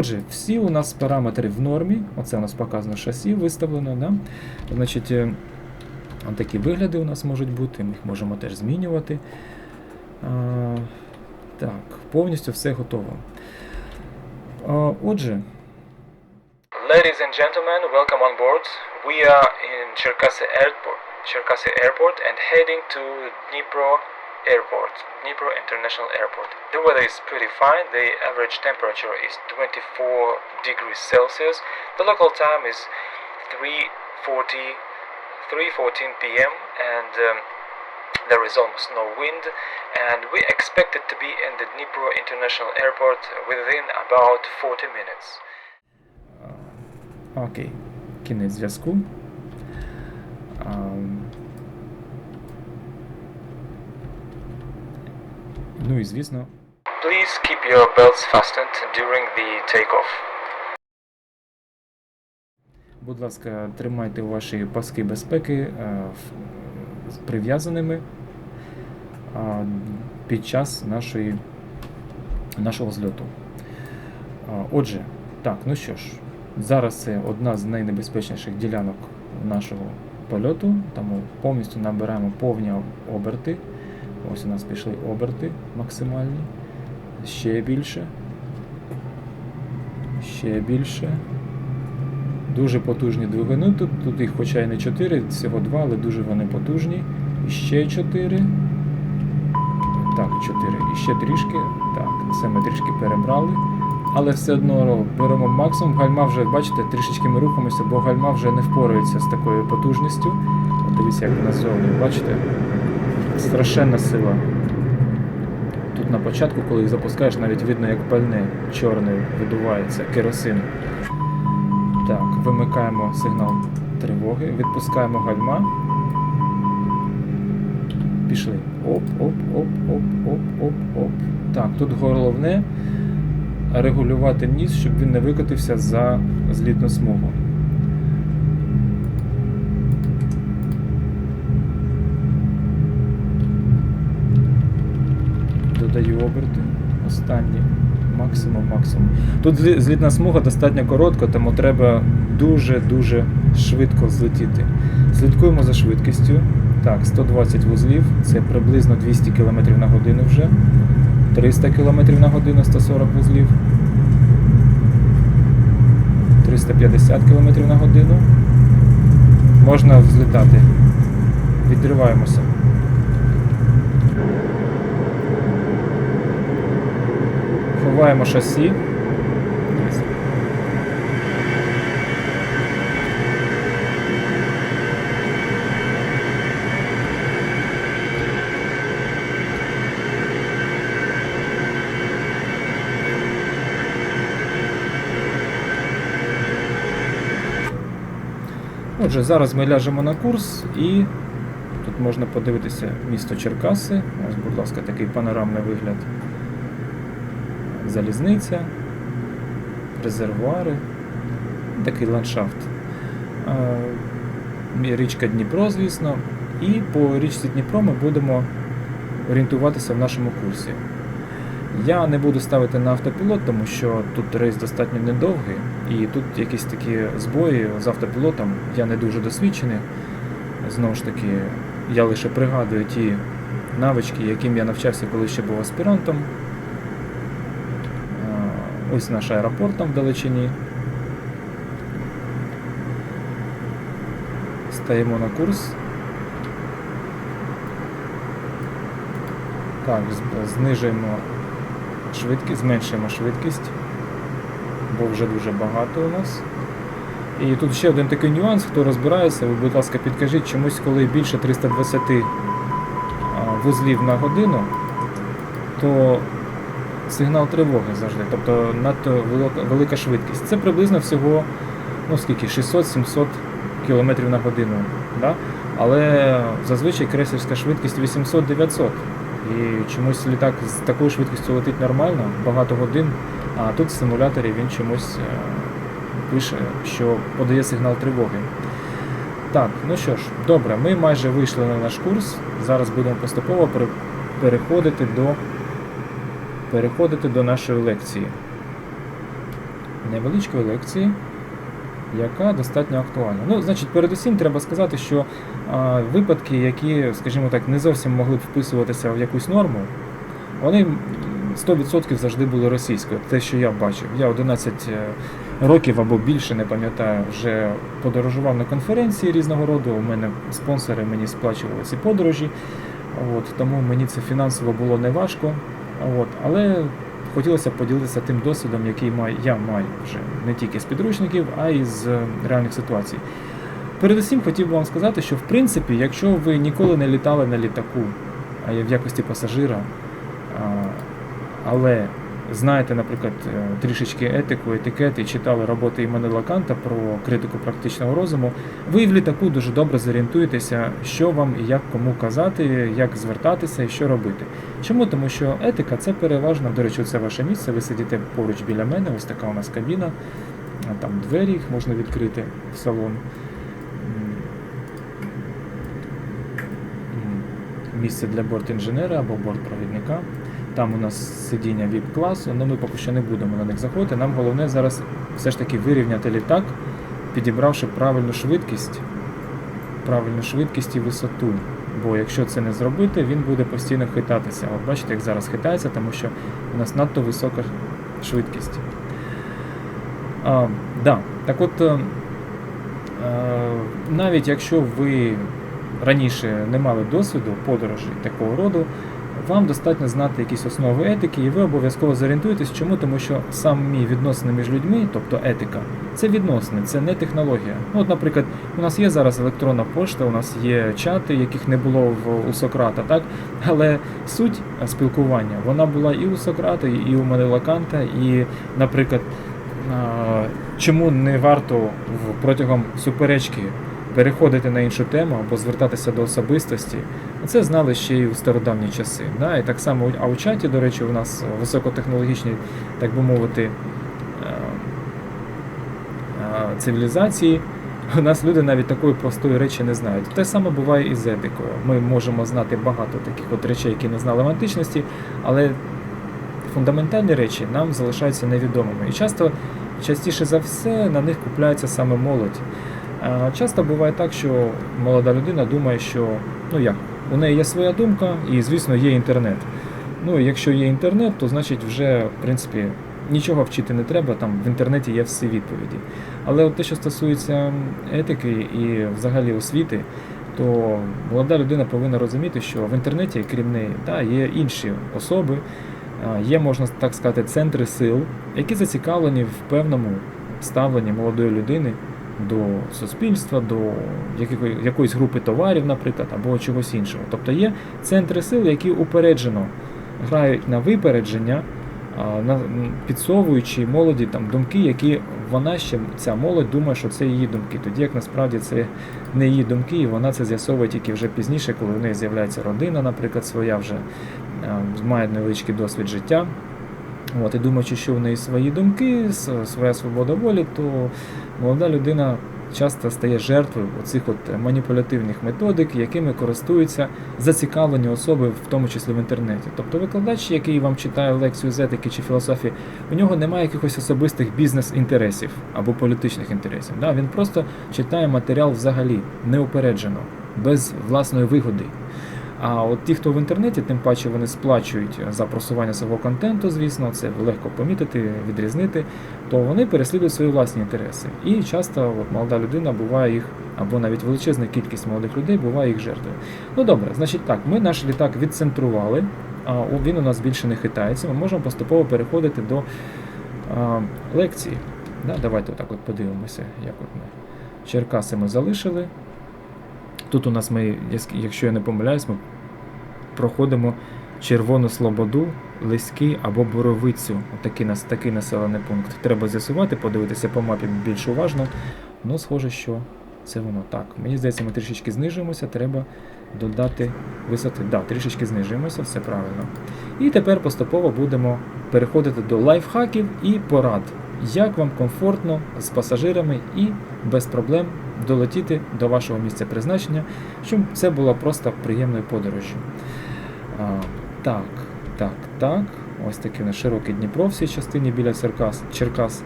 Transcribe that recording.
Отже, всі у нас параметри в нормі. Оце у нас показано шасі виставлено. Да? Значить, е, такі вигляди у нас можуть бути, ми їх можемо теж змінювати. А, так, повністю все готово. А, отже, Ladies and gentlemen, welcome on board. We are in Cherkasy Airport, Cherkasy Airport and heading to Dnipro Airport, Dnipro International Airport. The weather is pretty fine. The average temperature is 24 degrees Celsius. The local time is 3:40 3:14 p.m. and um, there is almost no wind and we expect it to be in the Dnipro International Airport within about 40 minutes. окей, кінець зв'язку. Ну і звісно, Please keep your belts fastened during the takeoff. Будь ласка, тримайте ваші паски безпеки е, прив'язаними під час нашої, нашого зльоту. Отже, так, ну що ж, зараз це одна з найнебезпечніших ділянок нашого польоту, тому повністю набираємо повні оберти. Ось у нас пішли оберти максимальні. Ще більше. Ще більше. Дуже потужні двигуни. Тут, тут їх хоча й не 4, всього 2, але дуже вони потужні. І ще 4. Так, 4. І ще трішки. Так, це ми трішки перебрали. Але все одно беремо максимум. Гальма вже, бачите, трішечки ми рухаємося, бо гальма вже не впорається з такою потужністю. От дивіться, як вона ззовні, бачите? Страшенна сила. Тут на початку, коли їх запускаєш, навіть видно, як пальне чорне видувається, керосин. Так, вимикаємо сигнал тривоги, відпускаємо гальма. Пішли. Оп, оп, оп, оп, оп, оп, оп. Так, тут головне регулювати ніс, щоб він не викотився за злітну смугу. Додаю оберти. Останні. Максимум, максимум. Тут злітна смуга достатньо коротка, тому треба дуже-дуже швидко злетіти. Слідкуємо за швидкістю. Так, 120 вузлів, це приблизно 200 км на годину вже. 300 км на годину, 140 вузлів. 350 км на годину. Можна взлітати. Відриваємося. Ховаємо шасі. Отже, зараз ми ляжемо на курс і тут можна подивитися місто Черкаси. Ось, будь ласка, такий панорамний вигляд. Залізниця, резервуари, такий ландшафт. Річка Дніпро, звісно. І по річці Дніпро ми будемо орієнтуватися в нашому курсі. Я не буду ставити на автопілот, тому що тут рейс достатньо недовгий, і тут якісь такі збої з автопілотом. Я не дуже досвідчений. Знову ж таки, я лише пригадую ті навички, яким я навчався, коли ще був аспірантом. Ось наш аеропорт там вдалечині. Стаємо на курс. Так, знижуємо швидкість, зменшуємо швидкість, бо вже дуже багато у нас. І тут ще один такий нюанс, хто розбирається, ви, будь ласка, підкажіть, чомусь, коли більше 320 вузлів на годину, то сигнал тривоги завжди, тобто надто велика, швидкість. Це приблизно всього ну скільки, 600-700 км на годину. Да? Але зазвичай крейсерська швидкість 800-900. І чомусь літак з такою швидкістю летить нормально, багато годин, а тут в симуляторі він чомусь е, пише, що подає сигнал тривоги. Так, ну що ж, добре, ми майже вийшли на наш курс. Зараз будемо поступово переходити до, переходити до нашої лекції. невеличкої лекції, яка достатньо актуальна. Ну, значить, передусім треба сказати, що а, випадки, які, скажімо так, не зовсім могли б вписуватися в якусь норму, вони 100% завжди були російською. Те, що я бачив. Я 11 е, років або більше, не пам'ятаю, вже подорожував на конференції різного роду. У мене спонсори мені сплачували ці подорожі. От, тому мені це фінансово було не важко. От, але хотілося б поділитися тим досвідом, який я маю вже не тільки з підручників, а й з е, реальних ситуацій. Передусім хотів би вам сказати, що в принципі, якщо ви ніколи не літали на літаку, в якості пасажира, але знаєте, наприклад, е, трішечки етику, етикет і читали роботи Іммануела Канта про критику практичного розуму, ви в літаку дуже добре зорієнтуєтеся, що вам і як кому казати, як звертатися і що робити. Чому? Тому що етика це переважно, до речі, це ваше місце, ви сидите поруч біля мене, ось така у нас кабіна, там двері їх можна відкрити в салон. Місце для бортінженера або бортпровідника. Там у нас сидіння VIP-класу, але ми поки що не будемо на них заходити. Нам головне зараз все ж таки вирівняти літак, підібравши правильну швидкість, правильну швидкість і висоту. Бо якщо це не зробити, він буде постійно хитатися. От бачите, як зараз хитається, тому що у нас надто висока швидкість. А, да. Так от, е, е, навіть якщо ви раніше не мали досвіду подорожей такого роду, вам достатньо знати якісь основи етики, і ви обов'язково зорієнтуєтесь. Чому? Тому що самі відносини між людьми, тобто етика, це відносини, це не технологія. Ну, от, наприклад, у нас є зараз електронна пошта, у нас є чати, яких не було в, у Сократа, так? Але суть спілкування вона була і у Сократа, і у Манила Канта, і, наприклад, чому не варто протягом суперечки переходити на іншу тему або звертатися до особистості. Це знали ще й у стародавні часи. Да? І так само, а у чаті, до речі, у нас високотехнологічні, так би мовити, е, е, цивілізації. У нас люди навіть такої простої речі не знають. Те саме буває і з етикою. Ми можемо знати багато таких от речей, які не знали в античності, але фундаментальні речі нам залишаються невідомими. І часто, частіше за все, на них купляється саме молодь. Часто буває так, що молода людина думає, що ну як, у неї є своя думка, і, звісно, є інтернет. Ну, якщо є інтернет, то значить вже, в принципі, нічого вчити не треба, там в інтернеті є всі відповіді. Але от те, що стосується етики і взагалі освіти, то молода людина повинна розуміти, що в інтернеті, крім неї, та, є інші особи, є, можна так сказати, центри сил, які зацікавлені в певному ставленні молодої людини до суспільства, до якої- якоїсь групи товарів, наприклад, або чогось іншого. Тобто є центри сил, які упереджено грають на випередження, підсовуючи молоді там думки, які вона ще ця молодь думає, що це її думки. Тоді як насправді це не її думки, і вона це з'ясовує тільки вже пізніше, коли в неї з'являється родина, наприклад, своя вже має невеличкий досвід життя. От, і думаючи, що в неї свої думки, своя свобода волі, то молода людина часто стає жертвою оцих от маніпулятивних методик, якими користуються зацікавлені особи, в тому числі в інтернеті. Тобто викладач, який вам читає лекцію з етики чи філософії, у нього немає якихось особистих бізнес-інтересів або політичних інтересів. Да? Він просто читає матеріал взагалі неупереджено, без власної вигоди. А от ті, хто в інтернеті, тим паче вони сплачують за просування свого контенту, звісно, це легко помітити, відрізнити, то вони переслідують свої власні інтереси. І часто от, молода людина буває їх, або навіть величезна кількість молодих людей буває їх жертвою. Ну добре, значить так, ми наш літак відцентрували, а він у нас більше не хитається. Ми можемо поступово переходити до а, лекції. Да, давайте отак от подивимося, як от ми. Черкаси ми залишили. Тут у нас ми, якщо я не помиляюсь, ми проходимо Червону Слободу, Лиський або Боровицю. Отакий, нас, такий населений пункт. Треба з'ясувати, подивитися по мапі більш уважно. Ну, схоже, що це воно так. Мені здається, ми трішечки знижуємося, треба додати висоти. Да, трішечки знижуємося, все правильно. І тепер поступово будемо переходити до лайфхаків і порад. Як вам комфортно з пасажирами і без проблем долетіти до вашого місця призначення, щоб це було просто приємною подорожжю. А, так, так, так. Ось такий у нас широкий Дніпро в цій частині біля. Черкас.